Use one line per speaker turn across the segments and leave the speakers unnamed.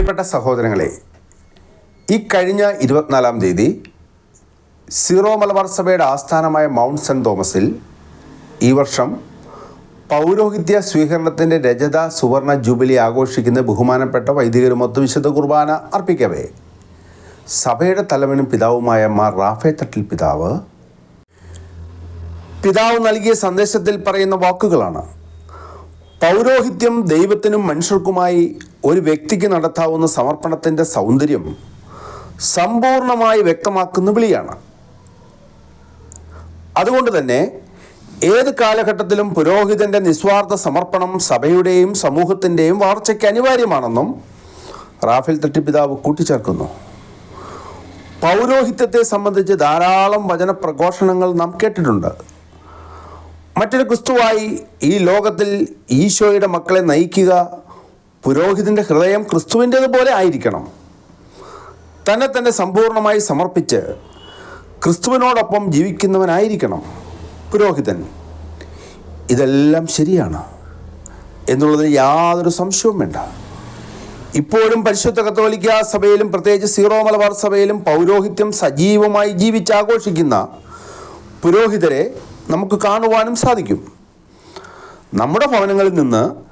പ്രിയപ്പെട്ട സഹോദരങ്ങളെ ഈ കഴിഞ്ഞ ഇരുപത്തിനാലാം തീയതി സീറോ മലബാർ സഭയുടെ ആസ്ഥാനമായ മൗണ്ട് സെന്റ് തോമസിൽ ഈ വർഷം പൗരോഹിത്യ സ്വീകരണത്തിന്റെ രജത സുവർണ ജൂബിലി ആഘോഷിക്കുന്ന ബഹുമാനപ്പെട്ട വൈദികരുമൊത്ത് വിശുദ്ധ കുർബാന അർപ്പിക്കവേ. സഭയുടെ തലവനും പിതാവുമായ മാർ റാഫേ തട്ടിൽ പിതാവ്. പിതാവ് നൽകിയ സന്ദേശത്തിൽ പറയുന്ന വാക്കുകളാണ്. പൗരോഹിത്യം ദൈവത്തിനും മനുഷ്യർക്കുമായി ഒരു വ്യക്തിക്ക് നടത്താവുന്ന സമർപ്പണത്തിന്റെ സൗന്ദര്യം സമ്പൂർണമായി വ്യക്തമാക്കുന്ന വിളിയാണ്. അതുകൊണ്ട് തന്നെ ഏത് കാലഘട്ടത്തിലും പുരോഹിതന്റെ നിസ്വാർത്ഥ സമർപ്പണം സഭയുടെയും സമൂഹത്തിന്റെയും വളർച്ചയ്ക്ക് അനിവാര്യമാണെന്നും റാഫേൽ തട്ടിപ്പിതാവ് കൂട്ടിച്ചേർക്കുന്നു. പൗരോഹിത്യത്തെ സംബന്ധിച്ച് ധാരാളം വചന പ്രഘോഷണങ്ങൾ നാം കേട്ടിട്ടുണ്ട്. മറ്റൊരു ക്രിസ്തുവായി ഈ ലോകത്തിൽ ഈശോയുടെ മക്കളെ നയിക്കുക പുരോഹിതന്റെ ഹൃദയം ക്രിസ്തുവിന്റേതുപോലെ ആയിരിക്കണം. തന്നെ തന്നെ സമ്പൂർണമായി സമർപ്പിച്ച് ക്രിസ്തുവിനോടൊപ്പം ജീവിക്കുന്നവനായിരിക്കണം പുരോഹിതൻ. ഇതെല്ലാം ശരിയാണ്. എന്നുള്ളതിന് യാതൊരു സംശയവും വേണ്ട. ഇപ്പോഴും പരിശുദ്ധ കത്തോലിക്ക സഭയിലും പ്രത്യേകിച്ച് സീറോ മലബാർ സഭയിലും പൗരോഹിത്യം സജീവമായി ജീവിച്ചാഘോഷിക്കുന്ന പുരോഹിതരെ നമുക്ക് കാണുവാനും സാധിക്കും. നമ്മുടെ ഭവനങ്ങളിൽ നിന്ന്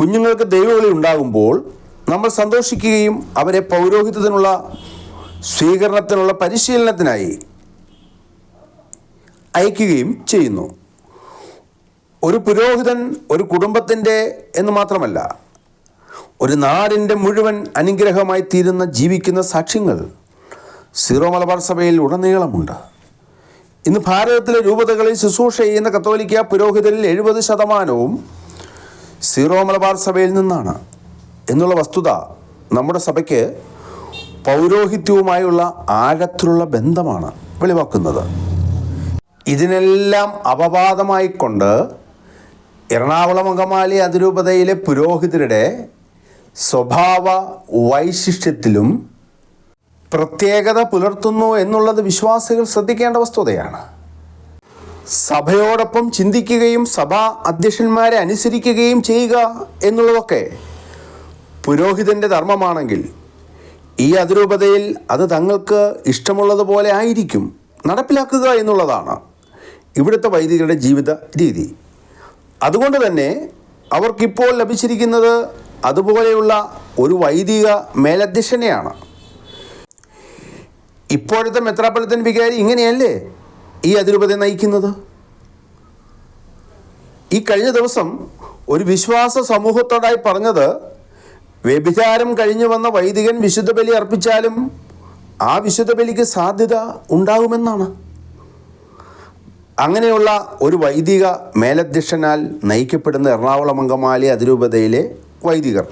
കുഞ്ഞുങ്ങൾക്ക് ദൈവവിളി ഉണ്ടാകുമ്പോൾ നമ്മൾ സന്തോഷിക്കുകയും അവരെ പൗരോഹിത്യത്തിനുള്ള സ്വീകരണത്തിനുള്ള പരിശീലനത്തിനായി അയക്കുകയും ചെയ്യുന്നു. ഒരു പുരോഹിതൻ ഒരു കുടുംബത്തിന്റെ എന്ന് മാത്രമല്ല ഒരു നാടിന്റെ മുഴുവൻ അനുഗ്രഹമായി തീരുന്ന ജീവിക്കുന്ന സാക്ഷ്യങ്ങൾ സീറോ മലബാർ സഭയിൽ ഉടനീളമുണ്ട്. ഇന്ന് ഭാരതത്തിലെ രൂപതകളിൽ ശുശ്രൂഷ ചെയ്യുന്ന കത്തോലിക്ക പുരോഹിതരിൽ എഴുപത് ശതമാനവും സീറോ മലബാർ സഭയിൽ നിന്നാണ് എന്നുള്ള വസ്തുത നമ്മുടെ സഭയ്ക്ക് പൗരോഹിത്യവുമായുള്ള ആഴത്തിലുള്ള ബന്ധമാണ് വെളിവാക്കുന്നത്. ഇതിനെല്ലാം അപവാദമായിക്കൊണ്ട് എറണാകുളം അങ്കമാലി അതിരൂപതയിലെ പുരോഹിതരുടെ സ്വഭാവ വൈശിഷ്ട്യത്തിലും പ്രത്യേകത പുലർത്തുന്നു എന്നുള്ളത് വിശ്വാസികൾ ശ്രദ്ധിക്കേണ്ട വസ്തുതയാണ്. സഭയോടൊപ്പം ചിന്തിക്കുകയും സഭാ അധ്യക്ഷന്മാരെ അനുസരിക്കുകയും ചെയ്യുക എന്നുള്ളതൊക്കെ പുരോഹിതന്റെ ധർമ്മമാണെങ്കിൽ ഈ അതിരൂപതയിൽ അത് തങ്ങൾക്ക് ഇഷ്ടമുള്ളതുപോലെ ആയിരിക്കും നടപ്പിലാക്കുക എന്നുള്ളതാണ് ഇവിടുത്തെ വൈദികരുടെ ജീവിത രീതി. അതുകൊണ്ട് തന്നെ അവർക്കിപ്പോൾ ലഭിച്ചിരിക്കുന്നത് അതുപോലെയുള്ള ഒരു വൈദിക മേലധ്യക്ഷനെയാണ്. ഇപ്പോഴത്തെ മെത്രാപ്പലത്തൻ വികാരി ഇങ്ങനെയല്ലേ? ഈ അതിരൂപതയെ നയിക്കുന്നത്? ഈ കഴിഞ്ഞ ദിവസം ഒരു വിശ്വാസ സമൂഹത്തോടായി പറഞ്ഞത് വ്യഭിചാരം കഴിഞ്ഞു വന്ന വൈദികൻ വിശുദ്ധ ബലി അർപ്പിച്ചാലും ആ വിശുദ്ധ ബലിക്ക് സാധ്യത ഉണ്ടാകുമെന്നാണ് അങ്ങനെയുള്ള ഒരു വൈദിക മേലധ്യക്ഷനാൽ നയിക്കപ്പെടുന്ന എറണാകുളം അങ്കമാലി അതിരൂപതയിലെ വൈദികർ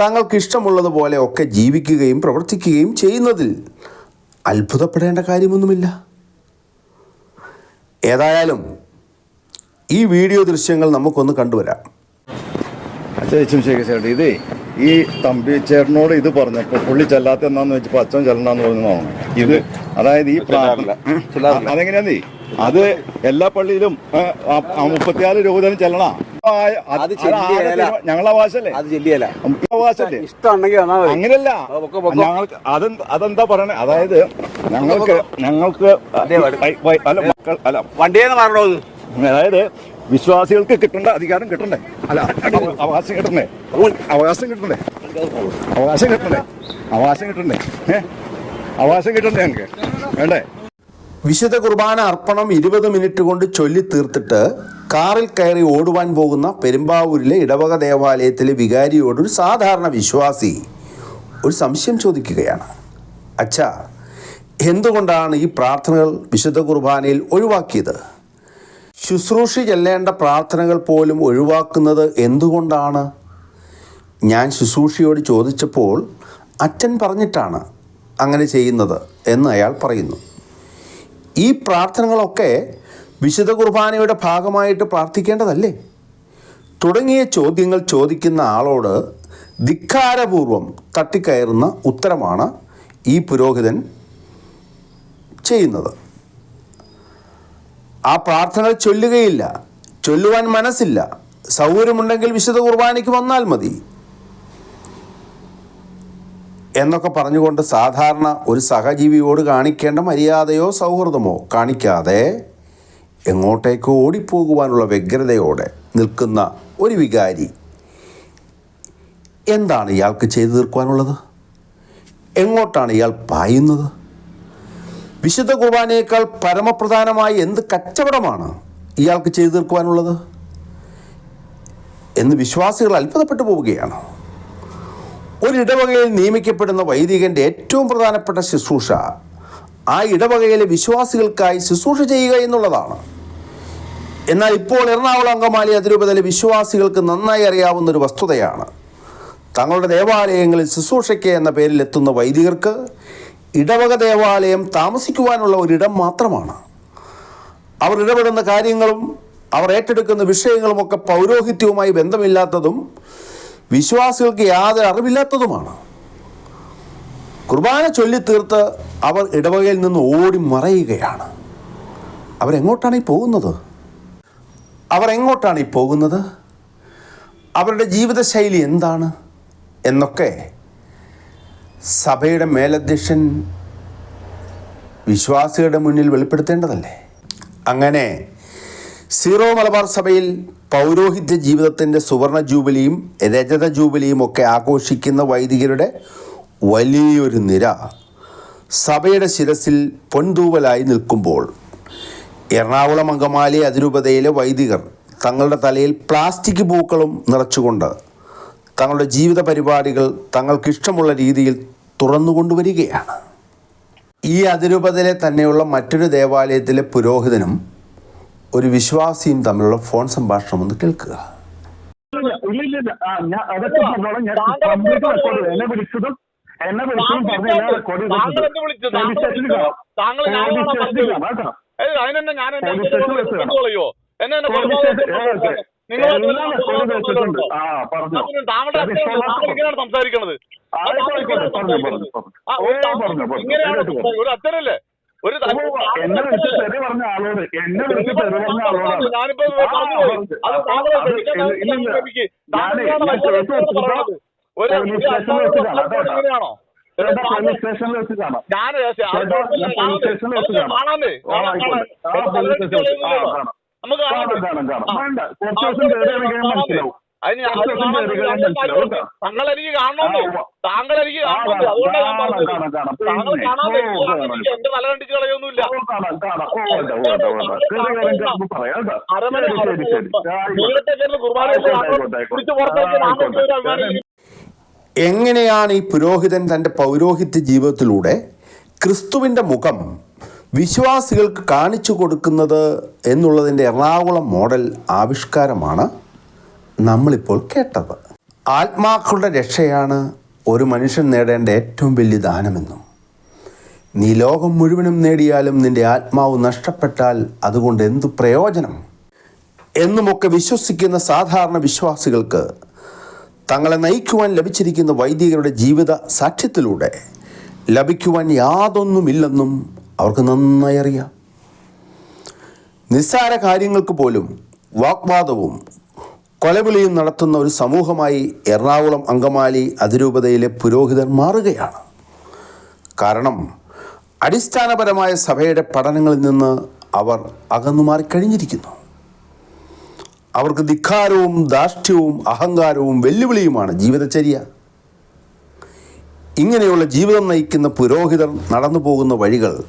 തങ്ങൾക്ക് ഇഷ്ടമുള്ളതുപോലെ ഒക്കെ ജീവിക്കുകയും പ്രവർത്തിക്കുകയും ചെയ്യുന്നതിൽ അത്ഭുതപ്പെടേണ്ട കാര്യമൊന്നുമില്ല. ഏതായാലും ഈ വീഡിയോ ദൃശ്യങ്ങൾ നമുക്കൊന്ന് കണ്ടുവരാം.
അച്ഛൻ ശേഖരേട്ട ഇതേ ഈ തമ്പി ചേട്ടനോട് ഇത് പറഞ്ഞപ്പോ പുള്ളി ചെല്ലാത്ത എന്നാന്ന് വെച്ചപ്പോ അച്ഛൻ ചെല്ലണ്ടെന്ന് പറഞ്ഞതാണ് ഇത് അതായത് ഈ പ്രാർത്ഥന. അതെങ്ങനെയാന്നേ അത് എല്ലാ പള്ളിയിലും മുപ്പത്തിയാൽ രൂപ തന്നെ ചെല്ലണ? അത്
അത്.
ഞങ്ങളെ അവകാശല്ലേ
അത്
അവകാശല്ലേ
ഇഷ്ടമുണ്ടെങ്കിൽ
അങ്ങനെയല്ല. ഞങ്ങൾക്ക് അതെന്ത് അതെന്താ പറയണേ? അതായത് ഞങ്ങൾക്ക് ഞങ്ങൾക്ക്
അതേ
അല്ല മക്കൾ അല്ല.
വണ്ടിയെന്ന് പറഞ്ഞോ
അതായത് വിശ്വാസികൾക്ക് കിട്ടേണ്ട അധികാരം കിട്ടണ്ടേ? അല്ല അവകാശം കിട്ടണ്ടേ? അവകാശം കിട്ടണ്ടേ? അവകാശം കിട്ടണ്ടേ? അവകാശം കിട്ടണ്ടേ? ഏ? അവകാശം കിട്ടണ്ടേ ഞങ്ങൾക്ക്? വേണ്ടേ?
വിശുദ്ധ കുർബാന അർപ്പണം ഇരുപത് മിനിറ്റ് കൊണ്ട് ചൊല്ലി തീർത്തിട്ട് കാറിൽ കയറി ഓടുവാൻ പോകുന്ന പെരുമ്പാവൂരിലെ ഇടവക ദേവാലയത്തിലെ വികാരിയോടൊരു സാധാരണ വിശ്വാസി ഒരു സംശയം ചോദിക്കുകയാണ്. അച്ഛാ എന്തുകൊണ്ടാണ് ഈ പ്രാർത്ഥനകൾ വിശുദ്ധ കുർബാനയിൽ ഒഴിവാക്കിയത്? ശുശ്രൂഷ ചെല്ലേണ്ട പ്രാർത്ഥനകൾ പോലും ഒഴിവാക്കുന്നത് എന്തുകൊണ്ടാണ്? ഞാൻ ശുശ്രൂഷയോട് ചോദിച്ചപ്പോൾ അച്ഛൻ പറഞ്ഞിട്ടാണ് അങ്ങനെ ചെയ്യുന്നത് എന്ന് അയാൾ പറയുന്നു. ഈ പ്രാർത്ഥനകളൊക്കെ വിശുദ്ധ കുർബാനയുടെ ഭാഗമായിട്ട് പ്രാർത്ഥിക്കേണ്ടതല്ലേ? തുടങ്ങിയ ചോദ്യങ്ങൾ ചോദിക്കുന്ന ആളോട് ധിക്കാരപൂർവം തട്ടിക്കയറുന്ന ഉത്തരമാണ് ഈ പുരോഹിതൻ ചെയ്യുന്നത്. ആ പ്രാർത്ഥനകൾ ചൊല്ലുകയില്ല ചൊല്ലുവാൻ മനസ്സില്ല. സൗകര്യമുണ്ടെങ്കിൽ വിശുദ്ധ കുർബാനയ്ക്ക് വന്നാൽ മതി. എന്നൊക്കെ പറഞ്ഞുകൊണ്ട് സാധാരണ ഒരു സഹജീവിയോട് കാണിക്കേണ്ട മര്യാദയോ സൗഹൃദമോ കാണിക്കാതെ എങ്ങോട്ടേക്ക് ഓടിപ്പോകുവാനുള്ള വ്യഗ്രതയോടെ നിൽക്കുന്ന ഒരു വികാരി എന്താണ് ഇയാൾക്ക് ചെയ്തു തീർക്കുവാനുള്ളത്? എങ്ങോട്ടാണ് ഇയാൾ പായുന്നത്? വിശുദ്ധ കുർബാനയേക്കാൾ പരമപ്രധാനമായി എന്ത് കച്ചവടമാണ് ഇയാൾക്ക് ചെയ്തു തീർക്കുവാനുള്ളത്? എന്ന് വിശ്വാസികൾ അത്ഭുതപ്പെട്ടു പോവുകയാണ്. ഒരു ഇടവകയിൽ നിയമിക്കപ്പെടുന്ന വൈദികന്റെ ഏറ്റവും പ്രധാനപ്പെട്ട ശുശ്രൂഷ ആ ഇടവകയിലെ വിശ്വാസികൾക്കായി ശുശ്രൂഷ ചെയ്യുക എന്നുള്ളതാണ്. എന്നാൽ ഇപ്പോൾ എറണാകുളം അങ്കമാലി അതിരൂപതയിലെ വിശ്വാസികൾക്ക് നന്നായി അറിയാവുന്ന ഒരു വസ്തുതയാണ്. തങ്ങളുടെ ദേവാലയങ്ങളിൽ ശുശ്രൂഷയ്ക്ക് എന്ന പേരിൽ എത്തുന്ന വൈദികർക്ക് ഇടവക ദേവാലയം താമസിക്കുവാനുള്ള ഒരിടം മാത്രമാണ്. അവർ ഇടപെടുന്ന കാര്യങ്ങളും അവർ ഏറ്റെടുക്കുന്ന വിഷയങ്ങളുമൊക്കെ പൗരോഹിത്യവുമായി ബന്ധമില്ലാത്തതും വിശ്വാസികൾക്ക് യാതൊരു അറിവില്ലാത്തതുമാണ്. കുർബാന ചൊല്ലിത്തീർത്ത് അവർ ഇടവകയിൽ നിന്ന് ഓടി മറയുകയാണ്. അവരെങ്ങോട്ടാണ് ഈ പോകുന്നത്? അവരെങ്ങോട്ടാണ് ഈ പോകുന്നത്? അവരുടെ ജീവിതശൈലി എന്താണ്? എന്നൊക്കെ സഭയുടെ മേലധ്യക്ഷൻ വിശ്വാസികളുടെ മുന്നിൽ വെളിപ്പെടുത്തേണ്ടതല്ലേ? അങ്ങനെ സീറോ മലബാർ സഭയിൽ പൗരോഹിത്യ ജീവിതത്തിന്റെ സുവർണ ജൂബിലിയും രജത ജൂബിലിയും ഒക്കെ ആഘോഷിക്കുന്ന വൈദികരുടെ വലിയൊരു നിര സഭയുടെ ശിരസിൽ പൊൻതൂവലായി നിൽക്കുമ്പോൾ എറണാകുളം അങ്കമാലി അതിരൂപതയിലെ വൈദികർ തങ്ങളുടെ തലയിൽ പ്ലാസ്റ്റിക് പൂക്കളും നിറച്ചുകൊണ്ട് തങ്ങളുടെ ജീവിത പരിപാടികൾ തങ്ങൾക്കിഷ്ടമുള്ള രീതിയിൽ തുറന്നുകൊണ്ടുവരികയാണ് ഈ അതിരൂപതയിലെ തന്നെയുള്ള മറ്റൊരു ദേവാലയത്തിലെ പുരോഹിതനും ഒരു വിശ്വാസിയും തമ്മിലുള്ള ഫോൺ സംഭാഷണം ഒന്ന് കേൾക്കുക.
എന്നെ വിളിച്ചതും എന്നെ വിളിച്ചതും പറഞ്ഞ എല്ലാം റെക്കോർഡ്
എന്നെ വിളിച്ചു
പോലീസ് സ്റ്റേഷനിൽ കാണാം.
താങ്കൾ ഞാനാണോ
പോലീസ് സ്റ്റേഷനിൽ കാണാം കേട്ടോ.
അതിനെന്നെ ഞാൻ എന്നെ
പോലീസ് സ്റ്റേഷനിൽ വെച്ച് കാണാം.
കളയോ എന്നെ എന്നെ
പോലീസ്
കൊലപാതകം
സ്റ്റേഷൻ ഏ, ഓക്കേ.
നിങ്ങൾ
എല്ലാം റെക്കോർഡ് വെച്ചിട്ടുണ്ട്. ആ പറഞ്ഞോ.
അതിന് താങ്കളുടെ
അത്
അച്ഛൻ സംസാരിക്കണത്. ഇങ്ങനെയാണ് ഒരു അച്ഛനല്ലേ? ഒരു.
എന്നെ വിളിച്ച് തെറി പറഞ്ഞ ആളോട് എന്നെ വിളിച്ച് തെറി പറഞ്ഞ ആളോടാണ്
ഞാനിപ്പോ
ആ,
പറഞ്ഞു അത്
അപ്പൊ
താങ്കളെ
അത്
ക്ഷമിക്കാൻ
ഇല്ല, ഇല്ല, ഇല്ല.
എനിക്ക്
ഞാനേ,
താങ്കളാണ്
ഞാൻ
മറ്റൊരു
കേസ്
വ്യക്തിയോട്
വെച്ചപ്പോ
പറയുന്നത്. ഒരു
പോലീസ് സ്റ്റേഷനിൽ വെച്ച് കാണാം,
ഞാൻ
പോലീസ് സ്റ്റേഷനിൽ വെച്ച് കാണാം.
നമുക്ക്
കാണാം, കാണാം, കാണാം. വേണ്ട. കുറച്ച് ദിവസം മനസ്സിലാവും. കേട്ടോ.
താങ്കൾ എനിക്ക്
ഉവ്വ.
താങ്കൾ എനിക്ക്
ആ,
അതുകൊണ്ടാണ് ഞാൻ പറഞ്ഞത്. താങ്കൾ കാണാൻ. എനിക്ക് എന്റെ തല കണ്ടിച്ച് കളയൊന്നുമില്ല.
എങ്ങനെയാണ് ഈ പുരോഹിതൻ തന്റെ പൗരോഹിത്യ ജീവിതത്തിലൂടെ ക്രിസ്തുവിന്റെ മുഖം വിശ്വാസികൾക്ക് കാണിച്ചു കൊടുക്കുന്നത് എന്നുള്ളതിന്റെ എറണാകുളം മോഡൽ ആവിഷ്കാരമാണ്? നമ്മളിപ്പോൾ കേട്ടത്. ആത്മാക്കളുടെ രക്ഷയാണ് ഒരു മനുഷ്യൻ നേടേണ്ട ഏറ്റവും വലിയ ദാനമെന്നും. നീ ലോകം മുഴുവനും നേടിയാലും നിന്റെ ആത്മാവ് നഷ്ടപ്പെട്ടാൽ അതുകൊണ്ട് എന്തു പ്രയോജനം? എന്നുമൊക്കെ വിശ്വസിക്കുന്ന സാധാരണ വിശ്വാസികൾക്ക് തങ്ങളെ നയിക്കുവാൻ ലഭിച്ചിരിക്കുന്ന വൈദികരുടെ ജീവിത സാക്ഷ്യത്തിലൂടെ ലഭിക്കുവാൻ യാതൊന്നുമില്ലെന്നും അവർക്ക് നന്നായി അറിയാം. നിസ്സാര കാര്യങ്ങൾക്ക് പോലും വാഗ്വാദവും കൊലവിളിയും നടത്തുന്ന ഒരു സമൂഹമായി എറണാകുളം അങ്കമാലി അതിരൂപതയിലെ പുരോഹിതർ മാറുകയാണ്. കാരണം അടിസ്ഥാനപരമായ സഭയുടെ പഠനങ്ങളിൽ നിന്ന് അവർ അകന്നു മാറിക്കഴിഞ്ഞിരിക്കുന്നു അവർക്ക് ധിക്കാരവും ധാർഷ്ട്യവും അഹങ്കാരവും വെല്ലുവിളിയുമാണ് ജീവിതചര്യ. ഇങ്ങനെയുള്ള ജീവിതം നയിക്കുന്ന പുരോഹിതർ നടന്നു പോകുന്ന വഴികൾ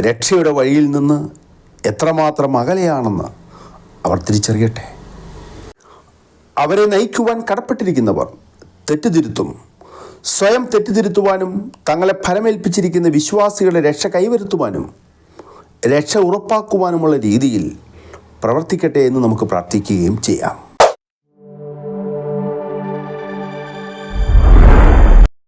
രക്ഷയുടെ വഴിയിൽ നിന്ന് എത്രമാത്രം അകലെയാണെന്ന് അവർ തിരിച്ചറിയട്ടെ. അവരെ നയിക്കുവാൻ കടപ്പെട്ടിരിക്കുന്നവർ തെറ്റുതിരുത്തും. സ്വയം തെറ്റുതിരുത്തുവാനും തങ്ങളെ ഫലമേൽപ്പിച്ചിരിക്കുന്ന വിശ്വാസികളെ രക്ഷ കൈവരുത്തുവാനും രക്ഷ ഉറപ്പാക്കുവാനുമുള്ള രീതിയിൽ പ്രവർത്തിക്കട്ടെ എന്ന് നമുക്ക് പ്രാർത്ഥിക്കുകയും ചെയ്യാം.